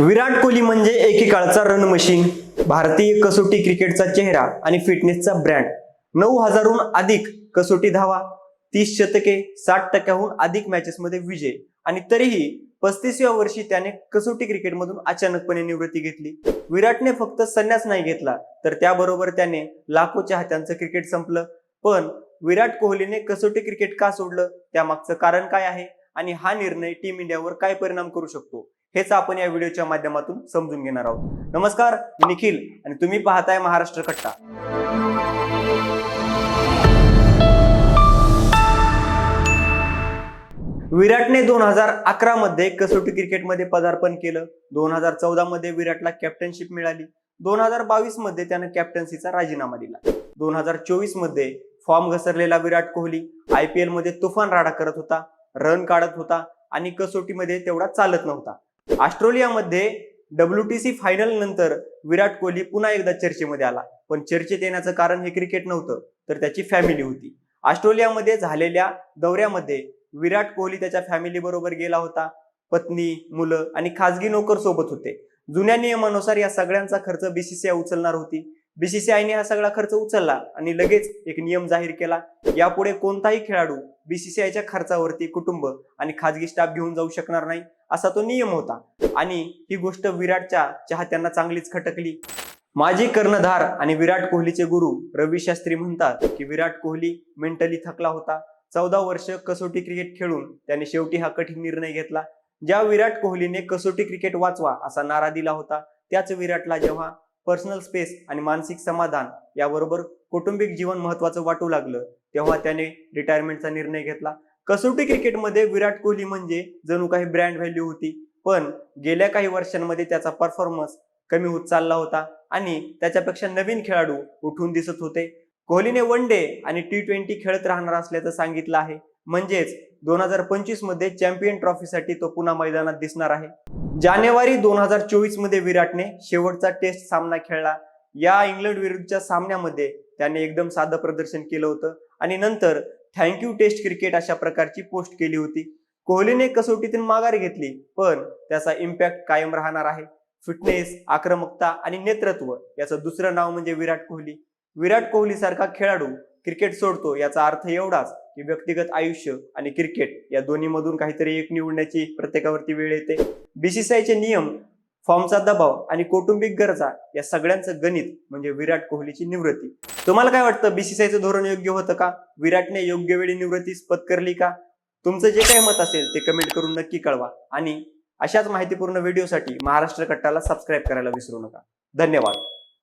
विराट कोहली म्हणजे एकेकाळचा run machine भारतीय कसोटी क्रिकेटचा चेहरा आणि फिटनेसचा ब्रँड नऊ हजारहून अधिक कसोटी धावा तीस शतके साठ टक्क्याहून अधिक मॅचेस मध्ये विजय. आणि तरीही पस्तीसव्या वर्षी त्याने कसोटी क्रिकेटमधून अचानकपणे निवृत्ती घेतली. विराटने फक्त संन्यास नाही घेतला तर त्याबरोबर त्याने लाखो चाहत्यांचं क्रिकेट संपलं. पण विराट कोहलीने कसोटी क्रिकेट का सोडलं? त्यामागचं कारण काय आहे? आणि हा निर्णय टीम इंडियावर काय परिणाम करू शकतो? हेच आपण या व्हिडिओच्या माध्यमातून समजून घेणार आहोत. नमस्कार मी निखिल आणि तुम्ही पाहताय महाराष्ट्र कट्टा विराटने दोन हजार अकरा मध्ये कसोटी क्रिकेटमध्ये पदार्पण केलं. दोन हजार चौदा मध्ये विराटला कॅप्टनशिप मिळाली. दोन हजार बावीसमध्ये त्यानं कॅप्टन्सीचा राजीनामा दिला. दोन हजार चोवीसमध्ये फॉर्म घसरलेला विराट कोहली आय पी एलमध्ये तुफान राडा करत होता रन काढत होता आणि कसोटीमध्ये तेवढा चालत नव्हता. ऑस्ट्रेलियामध्ये डब्ल्यू टी सी फायनल नंतर विराट कोहली पुन्हा एकदा चर्चेमध्ये आला. पण चर्चेत येण्याचं कारण हे क्रिकेट नव्हतं तर त्याची फॅमिली होती. ऑस्ट्रेलियामध्ये झालेल्या दौऱ्यामध्ये विराट कोहली त्याच्या फॅमिली बरोबर गेला होता. पत्नी मुलं आणि खाजगी नोकर सोबत होते. जुन्या नियमानुसार या सगळ्यांचा खर्च बीसीसीआय उचलणार होती. बीसीसीआयने हा सगळा खर्च उचलला आणि लगेच एक नियम जाहीर केला. यापुढे कोणताही खेळाडू बीसीसीआयच्या खर्चावरती कुटुंब आणि खाजगी स्टाफ घेऊन जाऊ शकणार नाही असा तो नियम होता. आणि ही गोष्ट विराटच्या चाहत्यांना चांगलीच खटकली. माजी कर्णधार आणि विराट कोहलीचे गुरु रवी शास्त्री म्हणतात की विराट कोहली मेंटली थकला होता. चौदा वर्ष कसोटी क्रिकेट खेळून त्याने शेवटी हा कठीण निर्णय घेतला. ज्या विराट कोहलीने कसोटी क्रिकेट वाचवा असा नारा दिला होता त्याच विराटला जेव्हा पर्सनल स्पेस आणि मानसिक समाधान याबरोबर कौटुंबिक जीवन महत्वाचं वाटू लागलं. तेव्हा त्याने रिटायरमेंटचा निर्णय घेतला. कसोटी क्रिकेटमध्ये विराट कोहली म्हणजे जणू काही ब्रँड व्हॅल्यू होती पण गेल्या काही वर्षांमध्ये त्याचा परफॉर्मन्स कमी होत चालला होता आणि त्याच्यापेक्षा नवीन खेळाडू उठून दिसत होते. कोहलीने वन डे आणि टी ट्वेंटी खेळत राहणार असल्याचं सांगितलं आहे. म्हणजेच दोन हजार पंचवीसमध्ये चॅम्पियन ट्रॉफीसाठी तो पुन्हा मैदानात दिसणार आहे. जानेवारी दोन हजार चोवीसमध्ये विराटने शेवटचा टेस्ट सामना खेळला. या इंग्लंड विरुद्धच्या सामन्यामध्ये त्याने एकदम साधं प्रदर्शन केलं होतं आणि नंतर थँक्यू टेस्ट क्रिकेट अशा प्रकारची पोस्ट केली होती. कोहलीने कसोटीतून माघार घेतली पण त्याचा इम्पॅक्ट कायम राहणार आहे. फिटनेस आक्रमकता आणि नेतृत्व याचं दुसरं नाव म्हणजे विराट कोहली. विराट कोहली सारखा खेळाडू क्रिकेट सोडतो याचा अर्थ एवढाच की व्यक्तिगत आयुष्य आणि क्रिकेट या दोन्हीमधून काहीतरी एक निवडण्याची प्रत्येकावरती वेळ येते. बीसीसीआयचे नियम फॉर्मचा दबाव आणि कौटुंबिक गरजा या सगळ्यांचं गणित म्हणजे विराट कोहलीची निवृत्ती. तुम्हाला काय वाटतं? बीसीसीआयचं धोरण योग्य होतं का? विराटने योग्य वेळी निवृत्ती पत्करली का? तुमचं जे काही मत असेल ते कमेंट करून नक्की कळवा आणि अशाच माहितीपूर्ण व्हिडिओसाठी महाराष्ट्र कट्टाला सबस्क्राईब करायला विसरू नका. धन्यवाद.